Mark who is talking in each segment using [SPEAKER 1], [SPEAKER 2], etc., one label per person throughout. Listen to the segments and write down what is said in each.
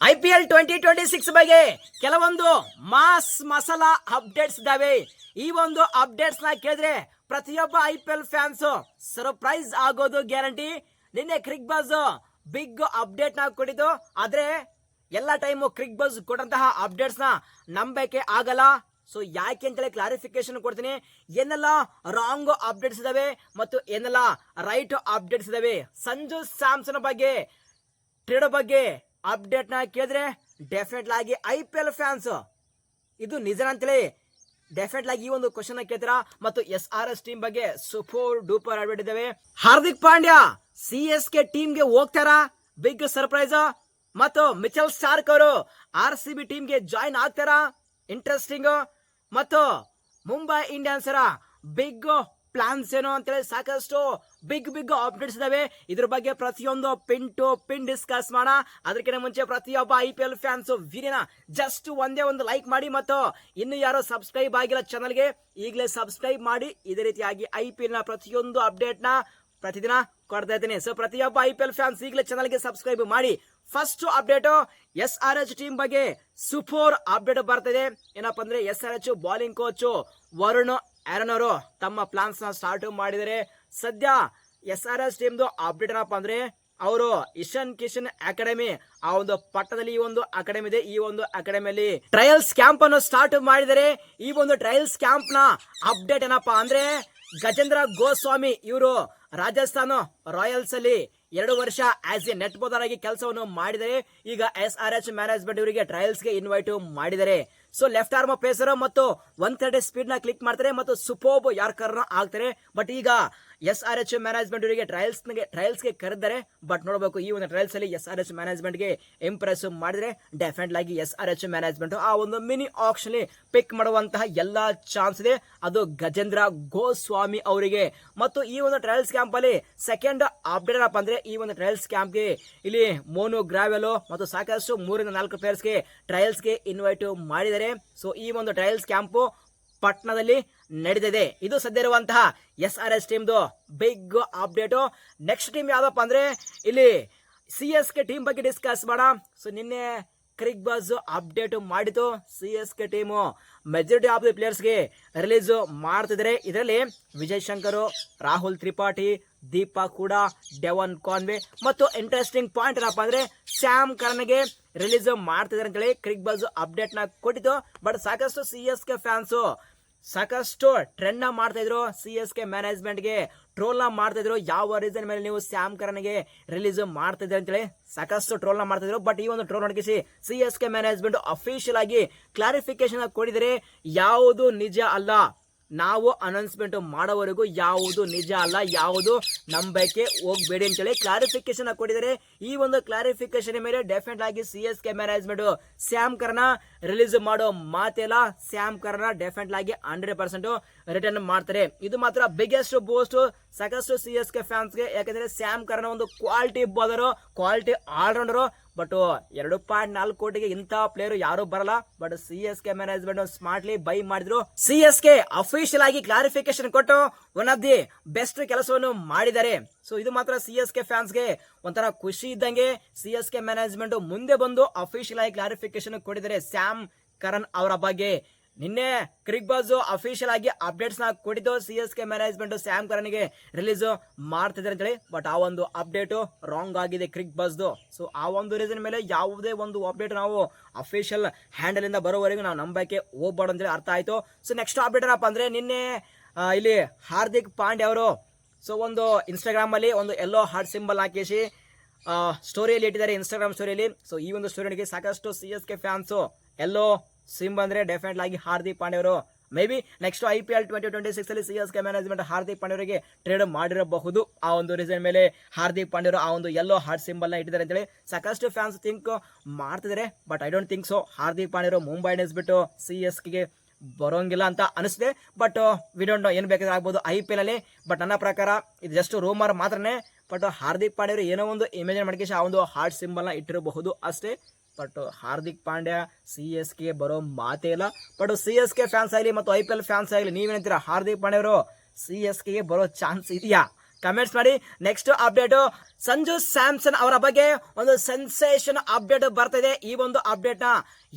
[SPEAKER 1] I P L twenty twenty six ಬಗ್ಗೆ ಕೆಲವೊಂದು mass masala updates ಇದಾವೆ ಈ ಒಂದು ಅಪ್ಡೇಟ್ಸ್ನ ಕೇಳಿದ್ರೆ ಪ್ರತಿಯೊಬ್ಬ I P L fans surprise ಆಗೋದು ಗ್ಯಾರಂಟಿ ನಿನ್ನೆ ಕ್ರಿಕ್ ಬಸ್ ಬಿಗ್ ಅಪ್ಡೇಟ್ನ ಕೊಟ್ಟಿದ್ದು. ಆದ್ರೆ ಎಲ್ಲ ಟೈಮು ಕ್ರಿಕ್ ಬಸ್ ಕೊಟ್ಟಂತಹ ಅಪ್ಡೇಟ್ಸ್ನ ನಂಬಕ್ಕೆ ಆಗಲ್ಲ. ಸೊ ಯಾಕೆ ಅಂತೇಳಿ ಕ್ಲಾರಿಫಿಕೇಶನ್ ಕೊಡ್ತೀನಿ. ಏನೆಲ್ಲ ರಾಂಗ್ ಅಪ್ಡೇಟ್ಸ್ ಇದಾವೆ ಮತ್ತು ಏನೆಲ್ಲ ರೈಟ್ ಅಪ್ಡೇಟ್ಸ್ ಇದಾವೆ ಸಂಜು ಸ್ಯಾಮ್ಸನ್ ಬಗ್ಗೆ ಟ್ರೇಡ್ ಬಗ್ಗೆ ಅಪ್ಡೇಟ್ನ ಕೇಳಿದ್ರೆ ಡೆಫಿನೆಟ್ ಆಗಿ ಐ ಪಿ ಎಲ್ ಫ್ಯಾನ್ಸ್ ಇದು ನಿಜ ಅಂತೇಳಿ ಡೆಫಿನೆಟ್ ಆಗಿ ಈ ಒಂದು ಕ್ವಶನ್ ಕೇಳ್ತೀರಾ? ಮತ್ತು ಎಸ್ ಆರ್ ಎಸ್ ಟೀಮ್ ಬಗ್ಗೆ ಸುಪೋರ್ ಡೂಪರ್ ಇದಾವೆ. Hardik Pandya C S K ಟೀಮ್ಗೆ ಹೋಗ್ತಾರಾ? ಬಿಗ್ ಸರ್ಪ್ರೈಸ್ ಮತ್ತು ಮಿಚಲ್ ಸ್ಟಾರ್ಕ್ ಅವರು ಆರ್ ಸಿ ಬಿ ಟೀಮ್ಗೆ ಜಾಯಿನ್ ಆಗ್ತಾರಾ? ಇಂಟ್ರೆಸ್ಟಿಂಗ್ ಮತ್ತು ಮುಂಬೈ ಇಂಡಿಯನ್ಸ್ ಬಿಗ್ ಪ್ಲಾನ್ಸ್ ಏನು ಅಂತೇಳಿ ಸಾಕಷ್ಟು ಬಿಗ್ ಬಿಗ್ ಅಪ್ಡೇಟ್ಸ್ ಇದಾವೆ. ಇದ್ರ ಬಗ್ಗೆ ಪ್ರತಿಯೊಂದು ಪಿನ್ ಟು ಪಿನ್ ಡಿಸ್ಕಸ್ ಮಾಡೋಣ. ಅದಕ್ಕಿಂತ ಮುಂಚೆ ಪ್ರತಿಯೊಬ್ಬ ಐ ಪಿ ಎಲ್ ಫ್ಯಾನ್ಸ್ ವೀರಿನ ಜಸ್ಟ್ ಒಂದೇ ಒಂದು ಲೈಕ್ ಮಾಡಿ ಮತ್ತು ಇನ್ನು ಯಾರೋ ಸಬ್ಸ್ಕ್ರೈಬ್ ಆಗಿಲ್ಲ ಚಾನಲ್ಗೆ ಈಗಲೇ ಸಬ್ಸ್ಕ್ರೈಬ್ ಮಾಡಿ. ಇದೇ ರೀತಿಯಾಗಿ ಐ ಪಿ ಎಲ್ನ ಪ್ರತಿಯೊಂದು ಅಪ್ಡೇಟ್ನ ಪ್ರತಿದಿನ ಕೊಡ್ತಾ ಇದ್ದೀನಿ. ಸೊ ಪ್ರತಿಯೊಬ್ಬ ಐ ಪಿ ಎಲ್ ಫ್ಯಾನ್ಸ್ ಈಗಲೇ ಚಾನಲ್ಗೆ ಸಬ್ಸ್ಕ್ರೈಬ್ ಮಾಡಿ. First update S R H team ಬಗ್ಗೆ ಸೂಪರ್ ಅಪ್ಡೇಟ್ ಬರ್ತಿದೆ. ಏನಪ್ಪಾ ಅಂದ್ರೆ S R H bowling coach Varun Aaron ಅವರು ತಮ್ಮ ಪ್ಲಾನ್ಸ್ನ ಸ್ಟಾರ್ಟ್ ಮಾಡಿದರೆ ಸದ್ಯ ಎಸ್ ಆರ್ ಎಸ್ ಟೀಮ್ದು ಅಪ್ಡೇಟ್ ಏನಪ್ಪಾ ಅಂದ್ರೆ ಅವರು ಇಶನ್ ಕಿಶನ್ ಅಕಾಡೆಮಿ ಆ ಒಂದು ಪಟ್ಟದಲ್ಲಿ ಈ ಒಂದು ಅಕಾಡೆಮಿ ಇದೆ. ಈ ಒಂದು ಅಕಾಡೆಮಿಯಲ್ಲಿ ಟ್ರಯಲ್ಸ್ ಕ್ಯಾಂಪ್ ಅನ್ನು ಸ್ಟಾರ್ಟ್ ಮಾಡಿದರೆ ಈ ಒಂದು ಟ್ರಯಲ್ಸ್ ಕ್ಯಾಂಪ್ನ ಅಪ್ಡೇಟ್ ಏನಪ್ಪಾ ಅಂದ್ರೆ ಗಜೇಂದ್ರ ಗೋಸ್ವಾಮಿ ಇವರು ರಾಜಸ್ಥಾನ ರಾಯಲ್ಸ್ ಅಲ್ಲಿ ಎರಡು ವರ್ಷ ಆಸ್ ಎ ನೆಟ್ ಬೋದರ್ ಆಗಿ ಕೆಲಸವನ್ನು ಮಾಡಿದರೆ ಈಗ ಎಸ್ ಆರ್ ಎಚ್ ಮ್ಯಾನೇಜ್ಮೆಂಟ್ ಇವರಿಗೆ ಟ್ರಯಲ್ಸ್ಗೆ ಇನ್ವೈಟ್ ಮಾಡಿದ್ದಾರೆ ಸೊ ಲೆಫ್ಟ್ ಆರ್ಮ್ ಪೇಸರ್ ಮತ್ತು ಒನ್ ತರ್ಟಿ ಸ್ಪೀಡ್ನ ಕ್ಲಿಕ್ ಮಾಡ್ತಾರೆ ಮತ್ತು ಸುಪೋಬ್ ಯಾರ್ಕರ್ ಆಗ್ತಾರೆ. ಬಟ್ ಈಗ ಎಸ್ ಆರ್ ಎಚ್ ಮ್ಯಾನೇಜ್ಮೆಂಟ್ ಇವರಿಗೆ ಟ್ರಯಲ್ಸ್ ಟ್ರಯಲ್ಸ್ಗೆ ಕರೆದರೆ. ಬಟ್ ನೋಡಬೇಕು, ಈ ಒಂದು ಟ್ರಯಲ್ಸ್ ಅಲ್ಲಿ ಎಸ್ ಆರ್ ಎಚ್ ಮ್ಯಾನೇಜ್ಮೆಂಟ್ಗೆ ಇಂಪ್ರೆಸ್ ಮಾಡಿದ್ರೆ ಡೆಫಿನೆಟ್ ಆಗಿ ಎಸ್ ಆರ್ ಎಚ್ ಮ್ಯಾನೇಜ್ಮೆಂಟ್ ಆ ಒಂದು ಮಿನಿ ಆಪ್ಷನ್ ಪಿಕ್ ಮಾಡುವಂತಹ ಎಲ್ಲಾ ಚಾನ್ಸ್ ಇದೆ. ಅದು ಗಜೇಂದ್ರ ಗೋಸ್ವಾಮಿ ಅವರಿಗೆ. ಮತ್ತು ಈ ಒಂದು ಟ್ರಯಲ್ಸ್ ಕ್ಯಾಂಪ್ ಅಲ್ಲಿ ಸೆಕೆಂಡ್ ಅಪ್ಡೇಟ್ ಏನಪ್ಪ ಅಂದ್ರೆ ಈ ಒಂದು ಟ್ರಯಲ್ಸ್ ಕ್ಯಾಂಪ್ಗೆ ಇಲ್ಲಿ ಮೋನು ಗ್ರಾವೆಲೋ ಮತ್ತು ಸಾಕಷ್ಟು ಮೂರಿಂದ ನಾಲ್ಕು ಪ್ಲೇಯರ್ಸ್ಗೆ ಟ್ರಯಲ್ಸ್ಗೆ ಇನ್ವೈಟ್ ಮಾಡಿದ್ದಾರೆ. ಸೊ ಈ ಒಂದು ಟ್ರಯಲ್ಸ್ ಕ್ಯಾಂಪ್ ಪಟ್ನದಲ್ಲಿ ನಡೆದಿದೆ ಇದು ಸದ್ಯ ಇರುವಂತಹ ಎಸ್ ಆರ್ ಎಸ್ ಟೀಮ್ದು ಬಿಗ್ ಅಪ್ಡೇಟ್ ನೆಕ್ಸ್ಟ್ ಟೀಮ್ ಯಾವ್ದಪ್ಪ ಅಂದ್ರೆ, ಇಲ್ಲಿ ಸಿ ಎಸ್ ಕೆ ಟೀಮ್ ಬಗ್ಗೆ ಡಿಸ್ಕಸ್ ಮಾಡ ಸೊ ನಿನ್ನೆ ಕ್ರಿಕ್ ಬಾಸ್ ಅಪ್ಡೇಟ್ ಮಾಡಿತು. C S K team majority of the ಪ್ಲೇಯರ್ಸ್ಗೆ release ಮಾಡ್ತಿದ್ದಾರೆ. ಇದರಲ್ಲಿ ವಿಜಯ್ ಶಂಕರ್, ರಾಹುಲ್ ತ್ರಿಪಾಠಿ ದೀಪಾ ಕೂಡ ಡೆವನ್ ಕಾನ್ವೆ. ಮತ್ತು ಇಂಟ್ರೆಸ್ಟಿಂಗ್ ಪಾಯಿಂಟ್ ಏನಪ್ಪ ಅಂದ್ರೆ, ಸ್ಯಾಮ್ ಕರ್ನ್ಗೆ ರಿಲೀಸ್ ಮಾಡ್ತಿದ್ದಾರೆ ಅಂತೇಳಿ ಕ್ರಿಕ್ ಬಾಲ್ಸ್ ಅಪ್ಡೇಟ್ನ ಕೊಟ್ಟಿದ್ದು. ಬಟ್ ಸಾಕಷ್ಟು ಸಿ ಎಸ್ ಕೆ ಫ್ಯಾನ್ಸು ಸಾಕಷ್ಟು ಟ್ರೆಂಡ್ನ ಮಾಡ್ತಾ ಇದ್ರು ಸಿ ಎಸ್ ಕೆ ಮ್ಯಾನೇಜ್ಮೆಂಟ್ಗೆ. ಟ್ರೋಲ್ನ ಮಾಡ್ತಾ ಇದ್ರು ಯಾವ ರೀಸನ್ ಮೇಲೆ ನೀವು ಸ್ಯಾಮ್ ಕರನ್ಗೆ ರಿಲೀಸ್ ಮಾಡ್ತಿದ್ರೆ ಅಂತೇಳಿ ಸಾಕಷ್ಟು ಟ್ರೋಲ್ನ ಮಾಡ್ತಾ ಇದ್ರು ಬಟ್ ಈ ಒಂದು troll ನಡಗಿಸಿ C S K management official ಆಗಿ ಕ್ಲಾರಿಫಿಕೇಶನ್ ಕೊಟ್ಟಿದ್ದಾರೆ. ಯಾವುದು ನಿಜ ಅಲ್ಲ? ನಾವು ಅನೌನ್ಸ್ಮೆಂಟ್ ಮಾಡೋವರೆಗೂ ಯಾವುದು ನಿಜ ಅಲ್ಲ, ಯಾವುದು ನಂಬಕ್ಕೆ ಹೋಗ್ಬೇಡಿ ಅಂತೇಳಿ ಕ್ಲಾರಿಫಿಕೇಶನ್ ಕೊಟ್ಟಿದ್ದಾರೆ. ಈ ಒಂದು ಕ್ಲಾರಿಫಿಕೇಶನ್ ಮೇಲೆ ಡೆಫಿನೆಟ್ ಆಗಿ C S K management Sam ಕರ್ನ ರಿಲೀಸ್ ಮಾಡೋ ಮಾತೆಲ್ಲ ಸ್ಯಾಮ್ ಕರ್ನ ಡೆಫಿನೆಟ್ ಆಗಿ ಹಂಡ್ರೆಡ್ ಪರ್ಸೆಂಟ್ ರಿಟರ್ನ್ ಮಾಡ್ತಾರೆ. ಇದು ಮಾತ್ರ ಬಿಗ್ಗೆಸ್ಟ್ ಬೋಸ್ಟ್ ಸಾಕಷ್ಟು ಸಿ ಎಸ್ ಕೆ ಫ್ಯಾನ್ಸ್ಗೆ ಯಾಕಂದ್ರೆ ಸ್ಯಾಮ್ ಕರ್ನ ಒಂದು quality bowler quality allrounder but ಎರಡು ಪಾಯಿಂಟ್ ನಾಲ್ಕು ಕೋಟಿಗೆ ಇಂಥ ಪ್ಲೇಯರ್ ಯಾರು ಬರಲ್ಲ. But C S K management smartly buy ಮಾಡಿದ್ರು. ಸಿ ಎಸ್ ಕೆ ಅಫಿಷಿಯಲ್ ಆಗಿ ಕ್ಲಾರಿಫಿಕೇಶನ್ ಕೊಟ್ಟು ಒನ್ ಆಫ್ ದಿ ಬೆಸ್ಟ್ ಕೆಲಸವನ್ನು ಮಾಡಿದ್ದಾರೆ. ಸೊ ಇದು ಮಾತ್ರ ಸಿ ಎಸ್ ಕೆ ಫ್ಯಾನ್ಸ್ಗೆ ಒಂಥರ ಖುಷಿ ಇದ್ದಂಗೆ ಸಿ ಎಸ್ ಕೆ ಮ್ಯಾನೇಜ್ಮೆಂಟ್ ಮುಂದೆ ಬಂದು ಅಫಿಷಿಯಲ್ ಆಗಿ ಕ್ಲಾರಿಫಿಕೇಶನ್ ಕೊಟ್ಟಿದ್ದಾರೆ ಸ್ಯಾಮ್ ಕರಣ್ ಅವರ ಬಗ್ಗೆ. ನಿನ್ನೆ ಕ್ರಿಕ್ ಬಾಸ್ ಅಫಿಷಿಯಲ್ ಆಗಿ ಅಪ್ಡೇಟ್ಸ್ನ ಕೊಟ್ಟಿದ್ದು C S K management Sam ಕರನ್ಗೆ release ಮಾಡ್ತಿದ್ದಾರೆ ಅಂತೇಳಿ. ಬಟ್ ಆ ಒಂದು ಅಪ್ಡೇಟ್ ರಾಂಗ್ ಆಗಿದೆ ಕ್ರಿಕ್ ಬಸ್ದು ಸೊ ಆ ಒಂದು ರೀಸನ್ ಮೇಲೆ ಯಾವುದೇ ಒಂದು ಅಪ್ಡೇಟ್ ನಾವು ಅಫಿಷಿಯಲ್ ಹ್ಯಾಂಡಲ್ ಇಂದ ಬರೋವರೆಗೂ ನಾವು ನಂಬಕ್ಕೆ ಹೋಗ್ಬಾರ್ದು ಅಂತೇಳಿ ಅರ್ಥ ಆಯ್ತು. ಸೊ ನೆಕ್ಸ್ಟ್ ಅಪ್ಡೇಟ್ ಏನಪ್ಪ ಅಂದ್ರೆ ನಿನ್ನೆ ಇಲ್ಲಿ ಹಾರ್ದಿಕ್ ಪಾಂಡ್ಯ ಅವರು ಸೊ ಒಂದು ಇನ್ಸ್ಟಾಗ್ರಾಮ್ ಅಲ್ಲಿ ಒಂದು ಎಲ್ಲೋ ಹಾರ್ಟ್ ಸಿಂಬಲ್ ಹಾಕಿಸಿ ಸ್ಟೋರಿಯಲ್ಲಿ ಇಟ್ಟಿದ್ದಾರೆ ಇನ್ಸ್ಟಾಗ್ರಾಮ್ ಸ್ಟೋರಿಯಲ್ಲಿ ಸೊ ಈ ಒಂದು ಸ್ಟೋರಿ ಸಾಕಷ್ಟು ಸಿ ಎಸ್ ಕೆ ಫ್ಯಾನ್ಸು ಎಲ್ಲೋ ಸಿಮ್ ಬಂದ್ರೆ ಡೆಫಿನೆಟ್ ಆಗಿ Hardik ಪಾಂಡ್ಯವರು. Maybe next I P L twenty twenty six ಅಲ್ಲಿ C S K management Hardik ಪಾಂಡ್ಯವರಿಗೆ trade ಮಾಡಿರಬಹುದು. ಆ ಒಂದು ರೀಸನ್ ಮೇಲೆ ಹಾರ್ದಿಕ್ ಪಾಂಡೇರು ಆ ಒಂದು ಎಲ್ಲೋ ಹಾರ್ಟ್ ಸಿಂಬಲ್ನ ಇಟ್ಟಿದ್ದಾರೆ ಅಂತೇಳಿ ಸಾಕಷ್ಟು ಫ್ಯಾನ್ಸ್ ಥಿಂಕ್ ಮಾಡ್ತಿದ್ದಾರೆ. But I don't think so Hardik ಪಾಂಡೇರು Mumbai ಬಿಟ್ಟು ಸಿ ಎಸ್ ಕೆಗೆ ಬರೋಂಗಿಲ್ಲ ಅಂತ ಅನಿಸ್ತಿದೆ. ಬಟ್ ವಿ ಡೋಂಟ್ ನೋ ಏನು ಬೇಕಾದ್ರೆ ಆಗ್ಬೋದು ಐ ಪಿ ಎಲ್ ಅಲ್ಲಿ. ಬಟ್ ನನ್ನ ಪ್ರಕಾರ ಇದು ಜಸ್ಟ್ ರೂಮರ್ ಮಾತ್ರನೇ. ಬಟ್ ಹಾರ್ದಿಕ್ ಪಾಂಡೇರು ಏನೋ ಒಂದು ಇಮೇಜ್ ಮಾಡ್ಕೇಶ್ ಆ ಒಂದು ಹಾರ್ಟ್ ಸಿಂಬಲ್ನ ಇಟ್ಟಿರಬಹುದು ಅಷ್ಟೇ. But Hardik Pandya, C S K ಬರೋ ಮಾತೇ ಇಲ್ಲ. But C S K fans ಆಗಲಿ ಮತ್ತು ಐ ಪಿ ಎಲ್ ಫ್ಯಾನ್ಸ್ ಆಗಲಿ ನೀವೇನಂತೀರಾ ಹಾರ್ದಿಕ್ ಪಾಂಡ್ಯ ಅವರು, ಸಿ ಎಸ್ ಕೆಗೆ ಬರೋ ಚಾನ್ಸ್ ಇದೆಯಾ? ಕಮೆಂಟ್ಸ್ ಮಾಡಿ. ನೆಕ್ಸ್ಟ್ ಅಪ್ಡೇಟ್ ಸಂಜು ಸ್ಯಾಮ್ಸನ್ ಅವರ ಬಗ್ಗೆ ಒಂದು ಸೆನ್ಸೇಷನ್ ಅಪ್ಡೇಟ್ ಬರ್ತಿದೆ. ಈ ಒಂದು ಅಪ್ಡೇಟ್ನ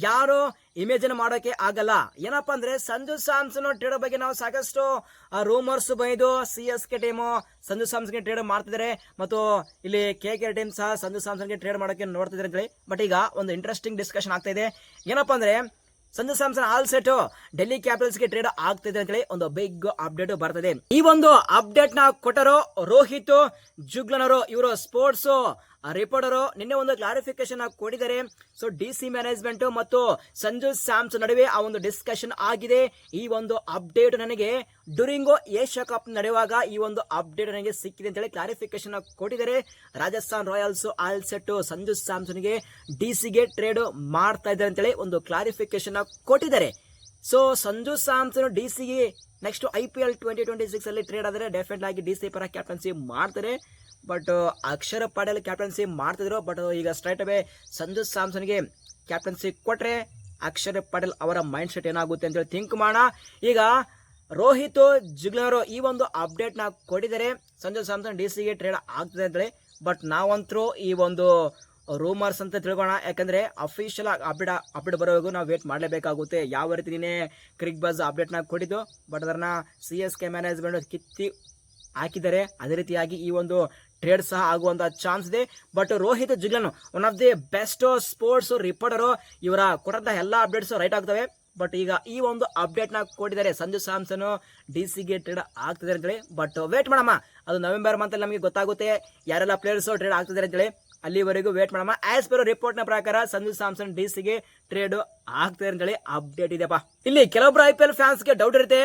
[SPEAKER 1] ಯಾರು ಇಮೇಜಿನ್ ಮಾಡೋಕೆ ಆಗಲ್ಲ. ಏನಪ್ಪಾ ಅಂದ್ರೆ, ಸಂಜು ಸ್ಯಾಮ್ಸನ್ ಟ್ರೇಡ್ ಬಗ್ಗೆ ನಾವು ಸಾಕಷ್ಟು ರೂಮರ್ಸ್ ಬಂದಿದ್ದು. C S K team Sanju ಸ್ಯಾಮ್ಸನ್ಗೆ trade ಮಾಡ್ತಿದ್ದಾರೆ ಮತ್ತು ಇಲ್ಲಿ ಕೆ ಕೆ ಟೀಮ್ ಸಹ ಸಂಜು ಸ್ಯಾಮ್ಸನ್ಗೆ ಟ್ರೇಡ್ ಮಾಡೋಕೆ ನೋಡ್ತಿದ್ದಾರೆ ಅಂತೇಳಿ ಬಟ್ ಈಗ ಒಂದು ಇಂಟ್ರೆಸ್ಟಿಂಗ್ ಡಿಸ್ಕಷನ್ ಆಗ್ತಾ ಇದೆ. ಏನಪ್ಪ ಅಂದ್ರೆ Sanju Samson all set Delhi ಕ್ಯಾಪಿಟಲ್ಸ್ಗೆ trade ಆಗ್ತಿದೆ ಅಂತೇಳಿ ಒಂದು ಬಿಗ್ ಅಪ್ಡೇಟ್ ಬರ್ತದೆ. ಈ ಒಂದು ಅಪ್ಡೇಟ್ನ ಕೊಟ್ಟರು ರೋಹಿತ್ ಜುಗ್ಲನರು ಇವರು ಸ್ಪೋರ್ಟ್ಸ್ ರಿಪೋರ್ಟರು ನಿನ್ನೆ ಒಂದು ಕ್ಲಾರಿಫಿಕೇಶನ್ ಕೊಟ್ಟಿದ್ದಾರೆ ಸೊ ಡಿ ಸಿ ಮ್ಯಾನೇಜ್ಮೆಂಟ್ ಮತ್ತು ಸಂಜು ಸ್ಯಾಮ್ಸ್ ನಡುವೆ ಆ ಒಂದು ಡಿಸ್ಕಷನ್ ಆಗಿದೆ. ಈ ಒಂದು ಅಪ್ಡೇಟ್ ನನಗೆ ಡ್ಯೂರಿಂಗ್ ಏಷ್ಯಾ ಕಪ್ ನಡೆಯುವಾಗ ಈ ಒಂದು ಅಪ್ಡೇಟ್ ನನಗೆ ಸಿಕ್ಕಿದೆ ಅಂತೇಳಿ ಕ್ಲಾರಿಫಿಕೇಶನ್ ಕೊಟ್ಟಿದ್ದಾರೆ Rajasthan Royals all set Sanju ಸ್ಯಾಮ್ಸನ್ಗೆ D ಸಿಗೆ ಟ್ರೇಡ್ ಮಾಡ್ತಾ ಇದ್ದಾರೆ ಅಂತೇಳಿ ಒಂದು ಕ್ಲಾರಿಫಿಕೇಶನ್ ಕೊಟ್ಟಿದ್ದಾರೆ. ಸೊ ಸಂಜು ಸ್ಯಾಮ್ಸನ್ ಡಿ ಸಿಗೆ next I P L twenty twenty six ಅಲ್ಲಿ ಟ್ರೇಡ್ ಆದರೆ ಡೆಫಿನೆಟ್ ಆಗಿ ಡಿ ಸಿ ಪರ ಕ್ಯಾಪ್ಟನ್ಸಿ ಮಾಡ್ತಾರೆ. ಬಟ್ ಅಕ್ಷರ ಪಾಟೇಲ್ ಕ್ಯಾಪ್ಟನ್ಸಿ ಮಾಡ್ತಿದ್ರು. ಬಟ್ ಈಗ ಸ್ಟ್ರೈಟ್ ಅವೇ ಸಂಜು ಸ್ಯಾಮ್ಸನ್ಗೆ ಕ್ಯಾಪ್ಟನ್ಸಿ ಕೊಟ್ಟರೆ ಅಕ್ಷರ ಪಾಟೇಲ್ ಅವರ ಮೈಂಡ್ ಸೆಟ್ ಏನಾಗುತ್ತೆ ಅಂತೇಳಿ ಥಿಂಕ್ ಮಾಡೋಣ. ಈಗ ರೋಹಿತ್ ಜುಗ್ಲರು ಈ ಒಂದು ಅಪ್ಡೇಟ್ನ ಕೊಟ್ಟಿದ್ದಾರೆ. ಸಂಜು ಸ್ಯಾಮ್ಸನ್ ಡಿ ಸಿಗೆ ಟ್ರೇಡ್ ಆಗ್ತದೆ ಅಂತೇಳಿ. ಬಟ್ ನಾವಂತರೂ ಈ ಒಂದು ರೂಮರ್ಸ್ ಅಂತ ತಿಳ್ಕೋಣ ಯಾಕಂದ್ರೆ ಅಫಿಷಿಯಲ್ ಅಪ್ಡೇಟ್ ಅಪ್ಡೇಟ್ ಬರೋವರೆಗೂ ನಾವು ವೇಟ್ ಮಾಡಲೇಬೇಕಾಗುತ್ತೆ. ಯಾವ ರೀತಿ ನೀನೇ ಕ್ರಿಕ್ ಬಸ್ ಅಪ್ಡೇಟ್ನ ಕೊಟ್ಟಿದ್ದು. ಬಟ್ ಅದನ್ನ ಸಿ ಎಸ್ ಕೆ ಮ್ಯಾನೇಜ್ಮೆಂಟ್ ಕಿತ್ತಿ ಹಾಕಿದ್ದಾರೆ. ಅದೇ ರೀತಿಯಾಗಿ ಈ ಒಂದು ಟ್ರೇಡ್ ಸಹ ಆಗುವಂತ ಚಾನ್ಸ್ ಇದೆ. But Rohit Juglan one of the best sports reporter ಇವರ ಕೊಟ್ಟಂತ ಎಲ್ಲ ಅಪ್ಡೇಟ್ಸ್ ರೈಟ್ ಆಗ್ತವೆ. ಬಟ್ ಈಗ ಈ ಒಂದು ಅಪ್ಡೇಟ್ನ ಕೊಟ್ಟಿದ್ದಾರೆ ಸಂಜು ಸ್ಯಾಮ್ಸನ್ ಡಿ ಸಿಗೆ ಟ್ರೇಡ್ ಆಗ್ತಿದೆ ಅಂತೇಳಿ. ಬಟ್ ವೇಟ್ ಮಾಡಮ್ಮ, ಅದು ನವೆಂಬರ್ ಮಂತ್ ಅಲ್ಲಿ ನಮಗೆ ಗೊತ್ತಾಗುತ್ತೆ. ಯಾರೆಲ್ಲ ಪ್ಲೇಯರ್ಸ್ ಟ್ರೇಡ್ ಆಗ್ತಿದ್ದಾರೆ ಅಂತೇಳಿ. ಅಲ್ಲಿವರೆಗೂ ವೇಟ್ ಮಾಡಮ್ಮ. ಆಸ್ ಪರ್ ರಿಪೋರ್ಟ್ನ ಪ್ರಕಾರ ಸಂಜು ಸ್ಯಾಮ್ಸನ್ ಡಿ ಸಿಗೆ ಟ್ರೇಡ್ ಆಗ್ತಿದೆ ಅಂತೇಳಿ ಅಪ್ಡೇಟ್ ಇದೆಪ್ಪ ಇಲ್ಲಿ ಕೆಲವೊಬ್ರು ಐ ಪಿ ಎಲ್ ಫ್ಯಾನ್ಸ್ಗೆ ಡೌಟ್ ಇರುತ್ತೆ.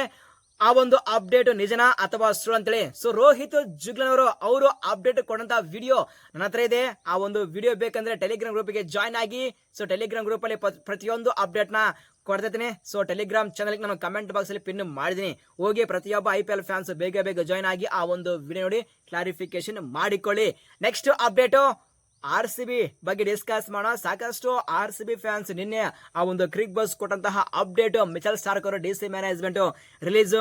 [SPEAKER 1] ಆ ಒಂದು ಅಪ್ಡೇಟ್ ನಿಜನಾ ಅಥವಾ ಸುಳ್ಳು ಅಂತೇಳಿ? ಸೊ ರೋಹಿತ್ ಜುಗ್ಲನ್ ಅವರು ಅಪ್ಡೇಟ್ ಕೊಡಂತ ವಿಡಿಯೋ ನನ್ನ ಹತ್ರ ಇದೆ. ಆ ಒಂದು ವಿಡಿಯೋ ಬೇಕಂದ್ರೆ ಟೆಲಿಗ್ರಾಮ್ ಗ್ರೂಪ್ಗೆ ಜಾಯ್ನ್ ಆಗಿ. ಸೊ ಟೆಲಿಗ್ರಾಮ್ ಗ್ರೂಪ್ ಅಲ್ಲಿ ಪ್ರತಿಯೊಂದು ಅಪ್ಡೇಟ್ನ ಕೊಡ್ತಿದ್ದೀನಿ ಸೊ ಟೆಲಿಗ್ರಾಮ್ ಚಾನಲ್ ನಾನು ಕಮೆಂಟ್ ಬಾಕ್ಸ್ ಅಲ್ಲಿ ಪಿನ್ ಮಾಡಿದ್ದೀನಿ. ಹೋಗಿ ಪ್ರತಿಯೊಬ್ಬ ಐ ಪಿ ಎಲ್ ಫ್ಯಾನ್ಸ್ ಬೇಗ ಬೇಗ ಜಾಯ್ನ್ ಆಗಿ ಆ ಒಂದು ವಿಡಿಯೋ ನೋಡಿ ಕ್ಲಾರಿಫಿಕೇಶನ್ ಮಾಡಿಕೊಳ್ಳಿ. Next update R C B ಬಗ್ಗೆ ಡಿಸ್ಕಸ್ ಮಾಡೋಣ. ಸಾಕಷ್ಟು ಆರ್ ಸಿ ಬಿ ಫ್ಯಾನ್ಸ್ ನಿನ್ನೆ ಆ ಒಂದು ಕ್ರಿಕ್ ಬಸ್ ಕೊಟ್ಟಂತಹ ಅಪ್ಡೇಟ್ ಮಿಚಲ್ ಸ್ಟಾರ್ಕ್ ಅವರು ಡಿ ಸಿ ಮ್ಯಾನೇಜ್ಮೆಂಟ್ ರಿಲೀಸ್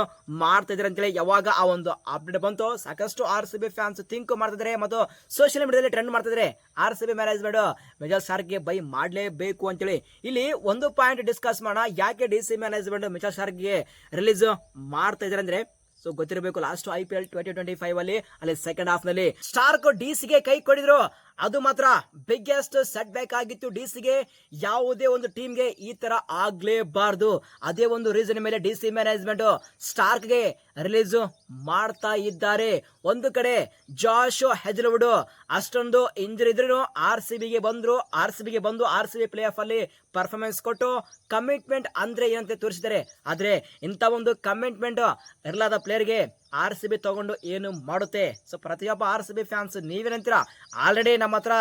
[SPEAKER 1] ಮಾಡ್ತಾ ಇದ್ರೆ ಅಂತೇಳಿ ಯಾವಾಗ ಆ ಒಂದು ಅಪ್ಡೇಟ್ ಬಂತು ಸಾಕಷ್ಟು R C B fans think ಮಾಡ್ತಿದ್ರೆ ಮತ್ತು ಸೋಷಿಯಲ್ ಮೀಡಿಯಾದಲ್ಲಿ ಟ್ರೆಂಡ್ ಮಾಡ್ತಿದ್ರೆ R C B management Mitchell ಸ್ಟಾರ್ಕ್ಗೆ buy ಮಾಡಲೇಬೇಕು ಅಂತೇಳಿ. ಇಲ್ಲಿ ಒಂದು ಪಾಯಿಂಟ್ ಡಿಸ್ಕಸ್ ಮಾಡೋಣ. ಯಾಕೆ ಡಿ ಸಿ ಮ್ಯಾನೇಜ್ಮೆಂಟ್ ಮಿಚಲ್ ಸ್ಟಾರ್ಕ್ಗೆ ರಿಲೀಸ್ ಮಾಡ್ತಾ ಇದ್ದಾರೆ ಅಂದ್ರೆ? ಸೊ ಗೊತ್ತಿರಬೇಕು, last I P L twenty twenty five ಅಲ್ಲಿ ಅಲ್ಲಿ ಸೆಕೆಂಡ್ ಹಾಫ್ನಲ್ಲಿ ಸ್ಟಾರ್ಕ್ ಡಿ ಸಿಗೆ ಕೈ ಕೊಡಿದ್ರು. ಅದು ಮಾತ್ರ ಬಿಗ್ಗೆಸ್ಟ್ ಸೆಟ್ ಬ್ಯಾಕ್ ಆಗಿತ್ತು ಡಿ ಸಿಗೆ ಯಾವುದೇ ಒಂದು ಟೀಮ್ಗೆ ಈ ತರ ಆಗ್ಲೇಬಾರ್ದು. ಅದೇ ಒಂದು ರೀಸನ್ ಮೇಲೆ ಡಿ ಸಿ ಮ್ಯಾನೇಜ್ಮೆಂಟ್ ಸ್ಟಾರ್ಕ್ಗೆ ರಿಲೀಸ್ ಮಾಡ್ತಾ ಇದ್ದಾರೆ. ಒಂದು ಕಡೆ ಜಾಶ್ ಹೆಜ್ಲವುಡ್ ಅಷ್ಟೊಂದು ಇಂಜರಿ ಇದ್ರು ಆರ್ ಸಿ ಬಿಗೆ ಬಂದ್ರು. ಆರ್ ಸಿ ಬಿಗೆ ಬಂದು R C B playoff ಅಲ್ಲಿ ಪರ್ಫಾರ್ಮೆನ್ಸ್ ಕೊಟ್ಟು ಕಮಿಟ್ಮೆಂಟ್ ಅಂದ್ರೆ ಏನಂತ ತೋರಿಸಿದ್ದಾರೆ. ಆದ್ರೆ ಇಂಥ ಒಂದು ಕಮಿಟ್ಮೆಂಟ್ ಇರಲಾದ ಪ್ಲೇಯರ್ಗೆ ಆರ್ ಸಿ ಬಿ ತಗೊಂಡು ಏನು ಮಾಡುತ್ತೆ? ಸೊ ಪ್ರತಿಯೊಬ್ಬ ಆರ್ ಸಿ ಬಿ ಫ್ಯಾನ್ಸ್ ನೀವೇನಂತೀರಾ ಆಲ್ರೆಡಿ ನಮ್ಮ ಹತ್ರ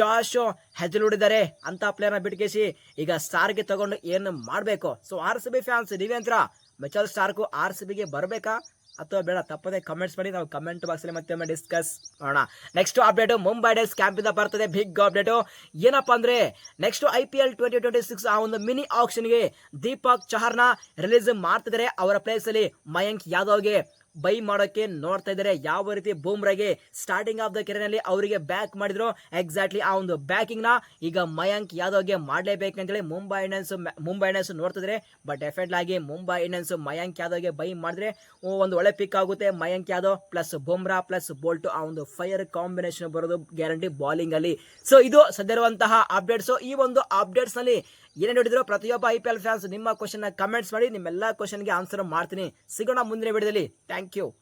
[SPEAKER 1] ಜಾಶ್ ಹೆಜಲು ಇದ್ದಾರೆ ಅಂತ ಪ್ಲೇನ ಬಿಟ್ಕೇಸಿ ಈಗ ಸ್ಟಾರ್ಗೆ ತಗೊಂಡು ಏನು ಮಾಡಬೇಕು? So R C B fans ನೀವೇನಂತೀರಾ Mitchell Starc R C ಬಿಗೆ ಬರಬೇಕಾ? ಅಥವಾ ಬೇಡ, ತಪ್ಪದೆ ಕಮೆಂಟ್ಸ್ ಮಾಡಿ, ನಾವು ಕಮೆಂಟ್ ಬಾಕ್ಸ್ ಅಲ್ಲಿ ಮತ್ತೆ ಡಿಸ್ಕಸ್ ಮಾಡೋಣ. Next update Mumbai days camp ಇಂದ ಬರ್ತದೆ ಬಿಗ್ ಅಪ್ಡೇಟ್ ಏನಪ್ಪಾ ಅಂದರೆ next I P L twenty twenty six ಆ ಒಂದು ಮಿನಿ ಆಕ್ಷನ್ಗೆ ದೀಪಕ್ ಚಹರ್ನ ರಿಲೀಸ್ ಮಾಡ್ತಿದ್ದಾರೆ. ಅವರ ಪ್ಲೇಸ್ ಅಲ್ಲಿ ಮಯಾಂಕ್ ಯಾದವ್ಗೆ. ಬೈ ಮಾಡೋಕೆ ನೋಡ್ತಾ ಇದ್ದಾರೆ. ಯಾವ ರೀತಿ ಬೂಮ್ರಾಗೆ ಸ್ಟಾರ್ಟಿಂಗ್ ಆಫ್ ದ ಕೆರೆನಲ್ಲಿ ಅವರಿಗೆ ಬ್ಯಾಕ್ ಮಾಡಿದ್ರು. ಎಕ್ಸಾಕ್ಟ್ಲಿ ಆ ಒಂದು ಬ್ಯಾಕಿಂಗ್ನ ಈಗ ಮಯಾಂಕ್ ಯಾದವ್ಗೆ ಮಾಡಲೇಬೇಕಂತೇಳಿ ಮುಂಬೈ ಇಂಡಿಯನ್ಸ್ ಮುಂಬೈ ಇಂಡಿಯನ್ಸ್ ನೋಡ್ತಿದ್ರೆ ಬಟ್ ಡೆಫಿನೆಟ್ ಆಗಿ ಮುಂಬೈ ಇಂಡಿಯನ್ಸ್ ಮಯಾಂಕ್ ಯಾದವ್ಗೆ ಬೈ ಮಾಡಿದ್ರೆ ಒಂದು ಒಳ್ಳೆ ಪಿಕ್ ಆಗುತ್ತೆ. Mayank Yadav plus Bumrah plus Boult ಆ ಒಂದು ಫೈರ್ ಕಾಂಬಿನೇಷನ್ ಬರೋದು ಗ್ಯಾರಂಟಿ ಬೌಲಿಂಗ್ ಅಲ್ಲಿ. ಸೊ ಇದು ಸದ್ಯ ಇರುವಂತಹ ಅಪ್ಡೇಟ್ಸ್ ಈ ಒಂದು ಅಪ್ಡೇಟ್ಸ್ನಲ್ಲಿ ಏನೇನು ನೋಡಿದ್ರು ಪ್ರತಿಯೊಬ್ಬ ಐ ಪಿ ಎಲ್ ಫ್ಯಾನ್ಸ್ ನಿಮ್ಮ ಕ್ವಶನ್ ಕಮೆಂಟ್ಸ್ ಮಾಡಿ, ನಿಮ್ಮೆಲ್ಲ ಕ್ವಶನ್ಗೆ ಆನ್ಸರ್ ಮಾಡ್ತೀನಿ. ಸಿಗೋಣ ಮುಂದಿನ ವಿಡಿಯೋದಲ್ಲಿ ಥ್ಯಾಂಕ್ ಯು